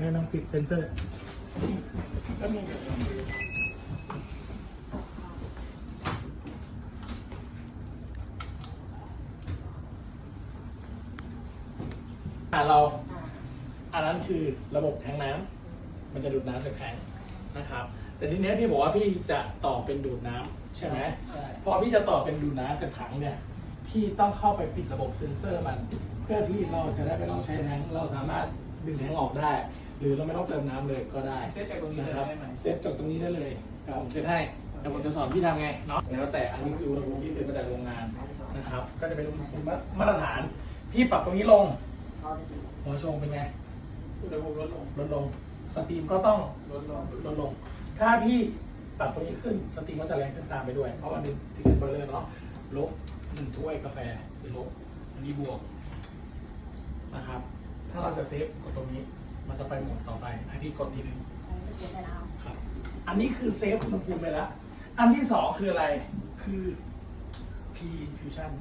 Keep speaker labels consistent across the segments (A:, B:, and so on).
A: แนะนำปิดเซนเซอร์
B: อ่าเราอันนั้นคือระบบแทงน้ำมันจะดูดน้ำจากแทงนะครับ แต่ทีเนี้ยพี่บอกว่าพี่จะต่อเป็นดูดน้ำใช่ไหม
A: ใช่
B: พอพี่จะต่อเป็นดูดน้ำจากถังเนี่ยพี่ต้องเข้าไปปิดระบบเซ็นเซอร์มัน เพื่อที่เราจะได้ไม่ต้องใช้แทงเราสามารถดึงแทงออกได้ หรือเราไม่ต้องเติมน้ำเลยก็ได้
C: เซตจากตรงนี้เลย
B: นะครับ
C: ได้ไหม
B: เซตจากตรงนี้ได้เลยครับผมเซตให้แต่ผมจะสอนพี่ทำไงเนาะแล้วแต่อันนี้คืออุณหภูมิที่เป็นมาจากโรงงานนะครับ ก็จะเป็นอุณหภูมิมาตรฐานพี่ปรับตรงนี้ลงหัวชงเป็นไง
C: อุณหภูมิลดลง
B: ลดลงสตรีมก็ต้อง
C: ลดลง
B: ลดลง ถ้าพี่ปรับตรงนี้ขึ้นสตรีมก็จะแรงขึ้นตามไปด้วย เพราะมันเป็นทิกเกอร์เบอร์เลอร์เนาะลบหนึ่งถ้วยกาแฟคือลบอันนี้บวก นะครับ ถ้าเราจะเซฟกดตรงนี้ มันจะไปโหมดต่อไปให้พี่กดทีหนึงครับ อันนี้คือเซฟอุณหภูมิไปแล้ว อันที่สองคืออะไร คือ P infusion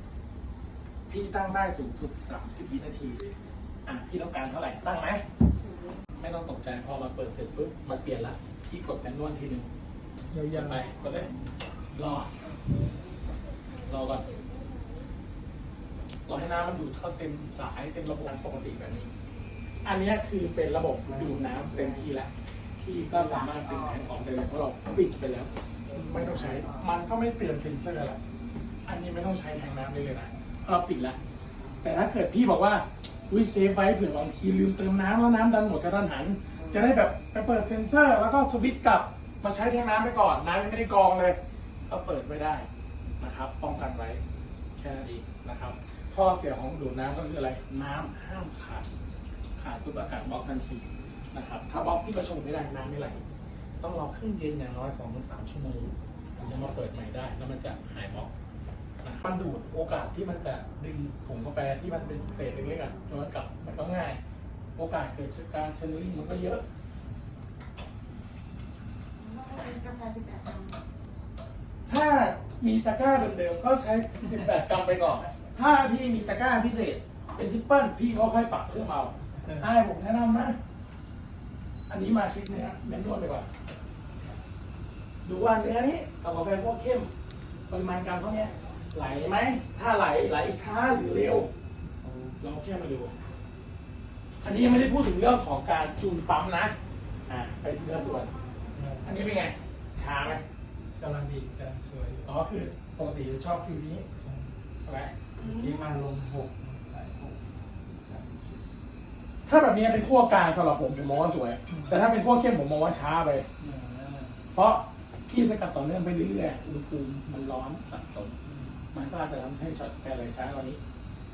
B: พี่ตั้งได้สูงสุด 30 วินาทีเลยอะ พี่ต้องการเท่าไหร่ ตั้งไหม ไม่ต้องตกใจพอมาเปิดเสร็จปุ๊บมันเปลี่ยนละ พี่กดแมนนวลทีหนึ่ง
A: ยา
B: อย่าวไปกดเลย รอ รอก่อน รอให้น้ำมันดูดเข้าเต็มสายเต็มระบบปกติแบบนี้ อันเนี้ยคือเป็นระบบดูดน้ำเต็มที่แล้วพี่ก็สามารถดึงแทงออกได้เลยเพราะเราปิดไปแล้ว ไม่ต้องใช้มันก็ไม่เตือนเซ็นเซอร์แล้วอันนี้ไม่ต้องใช้แทงน้ำได้เลยนะเราปิดแล้วแต่ถ้าเกิดพี่บอกว่าวิเซฟไว้เผื่อบางทีลืมเติมน้ำแล้วน้ำดันหมดกระทันหัน จะได้แบบไปเปิดเซ็นเซอร์ แล้วก็สวิตช์กลับมาใช้แทงน้ำไปก่อนน้ำยังไม่ได้กรองเลย ก็เปิดไว้ได้นะครับป้องกันไว้แค่นั้นเองนะครับข้อเสียของดูดน้ำก็คืออะไรน้ำห้ามขาด ขาดปุ๊บอากาศบล็อกทันทีนะครับถ้าบล็อกพี่ประชงไม่ได้น้ำไม่ไหลต้องรอครึ่งเย็นอย่างน้อย2อถึงสชั่วโมงถึงจะมาเปิดใหม่ได้ แล้วมันจะหายบล็อกนะครับมันดูดโอกาสที่มันจะดึงผงกาแฟที่มันเป็นเศษเล็กๆอะย้อนกลับมันก็ง่าย โอกาสเกิดการเชนเนอริ่งมันก็เยอะถ้ามีตะกร้าเดิมๆก็ใช้ 18 กรัมไปก่อน ถ้าพี่มีตะกร้าพิเศษ เป็นทิปเปิลพี่ก็ค่อยปรับเพิ่มเอา ให้ผมแนะนำนะ อันนี้มาชิดเนื้อเน้นนวดไปก่อน ดูว่าเนื้อนี้กับกาแฟพวกเข้มปริมาณการเท่านี้ไหลไหม ถ้าไหลไหลช้าหรือเร็วเราแค่มาดู อันนี้ยังไม่ได้พูดถึงเรื่องของการจูนปั๊มนะ อ่า ไปทีละส่วน อันนี้เป็นไง ช้าไหม
A: กำลังดีกำลังสวย
B: อ๋อคือปกติจะชอบฟิลนี้ใช่ไหม
A: ที่มาลงหกหลายหก
B: ถ้าแบบนี้เป็นขั้วกลางสำหรับผมผมมองว่าสวย แต่ถ้าเป็นขั้วเข้มผมมองว่าช้าไป เพราะพี่สกัดต่อเนื่องไปเรื่อยๆอุณหภูมิมันร้อนสะสม มันก็อาจจะทำให้ช็อตกาแฟไหลช้ากว่านี้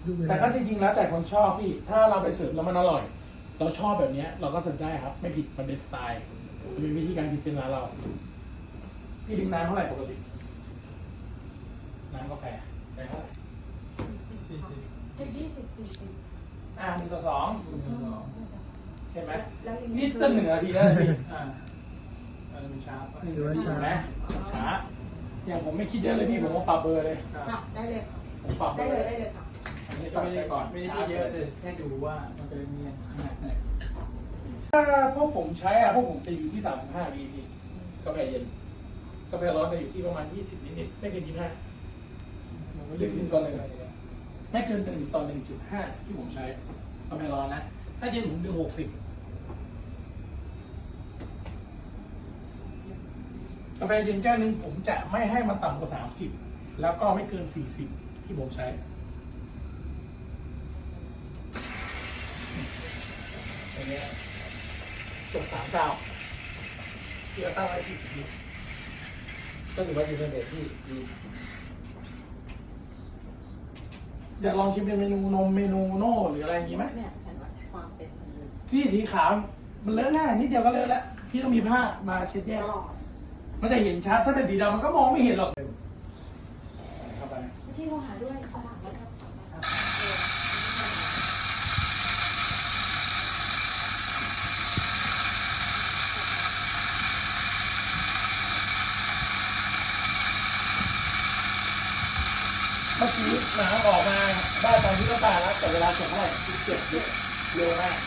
A: ดูเว
B: แต่
A: ลา
B: ก็จริงๆแล้วแต่คนชอบพี่ ถ้าเราไปเสิร์ฟแล้วมันอร่อย เราชอบแบบเนี้ยเราก็เสิร์ฟได้ครับ ไม่ผิดมันเป็นสไตล์มันเป็นวิธีการพรีเซนต์ร้านเรา พี่ดื่มน้ำเท่าไหร่ปกติ น้ำกาแฟใช้เท่าไหร่
A: สี่สิบ
D: ใช้ยี่สิบสี่สิบ
B: อ่าหนึ่งต่อสอง
A: หนึ่งสอง
B: ใช่ไหม
D: แล้วยัง
B: นี่จะหนึ่งนาทีแล้วนะพี่
A: อ่าอันนี้ช้าไป
B: นี่ดูว่าช้าไหมช้า อย่างผมไม่คิดเยอะเลยพี่ผมว่าปรับเบอร์เลย
D: ค่ะได้เลยค่ะ
B: ผมปรับเบ
D: ได้
B: อ
D: เลย
B: ร์
D: ได้เลยค่ะ
B: อันนี้
A: ก็
B: ตัด
A: ไม่
B: ไป
A: ได้
B: ก่อน
A: ไม่ได้
B: ช้า
A: เยอะแต่แค่ดูว่ามันจะเนียนขนาดไหน
B: ถ้าพวกผมใช้อะพวกผมจะอยู่ที่สามสิบห้าวีพี่กาแฟเย็น กาแฟร้อนจะอยู่ที่ประมาณยี่สิบนิดๆไม่เกินยี่สิบห้าดึงหนึ่งต่อหนึ่งไม่เกินหนึ่งต่อหนึ่งจุดห้าที่ผมใช้กาแฟร้อนนะ ถ้าเย็นผมดึงหกสิบกาแฟเย็นแก้วหนึ่งผมจะไม่ให้มันต่ำกว่าสามสิบแล้วก็ไม่เกินสี่สิบที่ผมใช้อย่างเงี้ยจบสามเก้าที่เราตั้งไว้สี่สิบก็ถือว่าอยู่ในเรทที่ดีอยากลองชิมเป็นเมนูนมเมนูโน่หรืออะไรอย่างงี้ไหม
D: เนี่ย
B: ที่สีขาวมันเลอะง่ายนิดเดียวก็เลอะแล้วพี่ต้องมีผ้ามาเช็ดแย
D: ต
B: ก
D: ลอด
B: มันจะเห็นชัดถ้าเป็นสีดำมันก็มองไม่เห็นหรอกเข้าไป
D: ที่โทรหาด้วยสลับแล้วก็
B: เมื่อกี้น้ำออกมาได้ตามที่ต้องการแล้วแต่เวลาส่งเท่าไหร่สิบเจ็ดเร็วมาก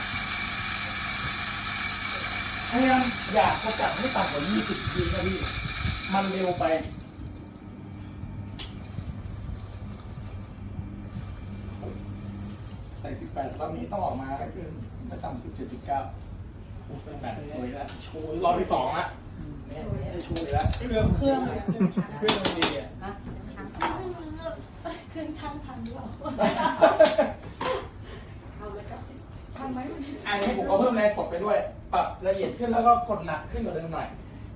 B: ยายามอยากจะจับให้ต่ำกว่า20ทีนะพี่ มันเร็วไป ใส่18รอบนี้ต้องออกมาให้คือไม่ต่ำ17.9โอ้18สวยแล้วโชว์รอบที่สองละเนี่ยได้โชว์อีกแล้ว
A: เครื่อง
D: เครื่อง
A: เครื่องมันดีอะ
D: ฮะช่างเครื่องช่างพันหรือ อัน
B: นี้ผมก็เพิ่มแรงกดไปด้วย ปรับละเอียดขึ้นแล้วก็กดหนักขึ้นกว่าเดิมหน่อย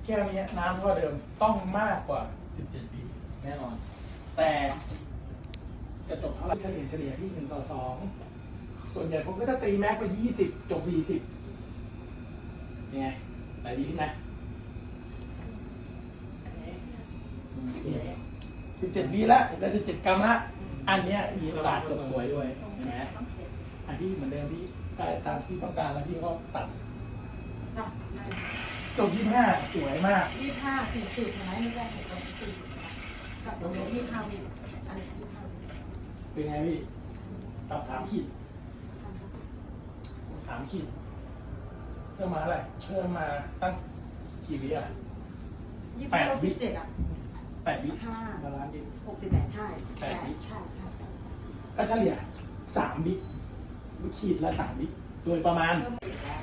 B: แค่นี้น้ำเท่าเดิมต้องมากกว่า 17ปีแน่นอน แต่ จะจบเท่าไหร่เฉลี่ยเฉลี่ยที่หนึ่งต่อสองส่วนใหญ่ผมก็จะตีแม็กไปยี่สิบจบสี่สิบยังไงไหนดีขึ้นไหมสิบเจ็ดวิละแล้วสิบเจ็ดกรัมละอันเนี้ยมีโอกาสจบสวยด้วยเห็นไหม
D: อั
B: นที่เหมือนเดิมพี่ ได้ตามที่ต้องการแล้วพี่ก็ตัด
D: จ้ะ
B: จบยี่ห้าสวยมาก
D: ยี่ห้าสี่สิบเห็นไหมไม่ใช่เห็นตรงสี่สิบกับตรงนี้ยี่ห้าวิอันนี้ยี่ห้าวิ
B: เป็นไงพี่ตัดสามขีดสามขีดเพิ่มมาเท่าไหร่เพิ่มมาตั้งกี่วิอะ
D: ยี่ห้าลบสิบเจ็ดอะ
B: แปดวิ
D: ห้า
B: บาลานซ์ดิ
D: หกเจ็ดแปดใช่ใช่ใช่ใช่
B: ก็เฉลี่ยสามวิ ฉีดละสามวิโดยประมาณ
D: เพิ่มอีกแล้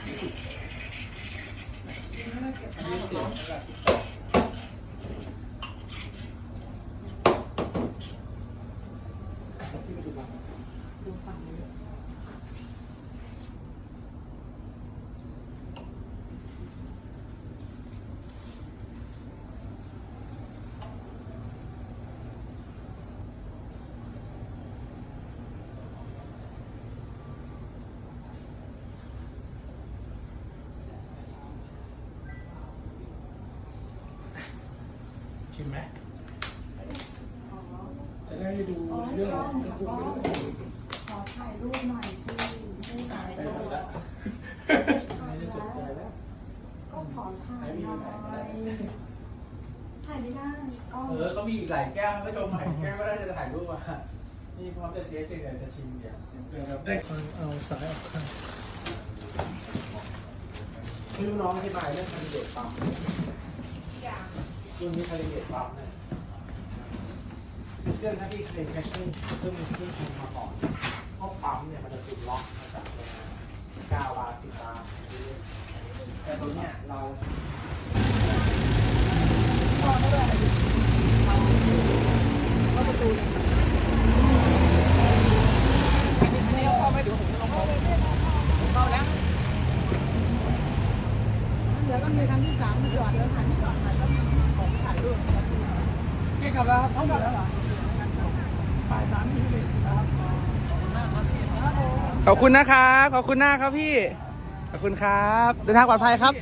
D: วเก็บ
A: อัน
D: ได้
A: นี้
D: หร
A: เสีย
D: อง
A: ระดับสิบ
B: พี่มาดูฟัง
D: ดูฝั่งนี้
B: ชิมไหม
D: อ๋อ
B: จะได้ดู
D: อ๋อให้
B: เรื่อง
D: กล้อง
B: เรื่อง
D: ข
B: พูด
D: อ
B: ไปด้วย
D: ขอถ่ายรูปหน่อยที่ไม่ถ่าย
B: ไป
D: รู
B: หม
D: ป
B: ดแล้ว
A: ไม่ได้สนใจแล้ว
D: ก็ขอถ่ายหน่อยถ่ายไม่ได้กล้อง
A: เออก็มีอีกหลายแก้วก็จมใหม่แก้วก็ได้จะถ่ายรูปอะนี่พร้อมจะเทสเดี๋ยวจะชิมเดี๋ยว
B: เดี๋ยวครับได้
A: เอาสายออกข้างไม่รู้น้องอธิบายเรื่องคาลิเดตปั๊ม รุ่นนี้คาลิเดตปั๊มเนี่ยเครื่องถ้าที่เคยใช้เครื่องเครื่องเครื่องชงมาก่อนพวกปั๊มเนี่ยมันจะถูกล็อกมาจากโรงงานเก้าบาทสิบบาทแต่ตัวเนี้ยเรา
D: ประตูเลยเดี๋ยวก็มีครั้งที่สามมาจอดแล้วถ่ายจอดถ่ายก็มีของถ่ายรูป
B: เก่งกับแล้วครับเท่ากับแล้วเหรอบ่ายสามนี่เลยนะครับ
C: ขอบคุณนะครับ ขอบคุณหน้าครับพี่ ขอบคุณครับ เดินทางปลอดภัยครับ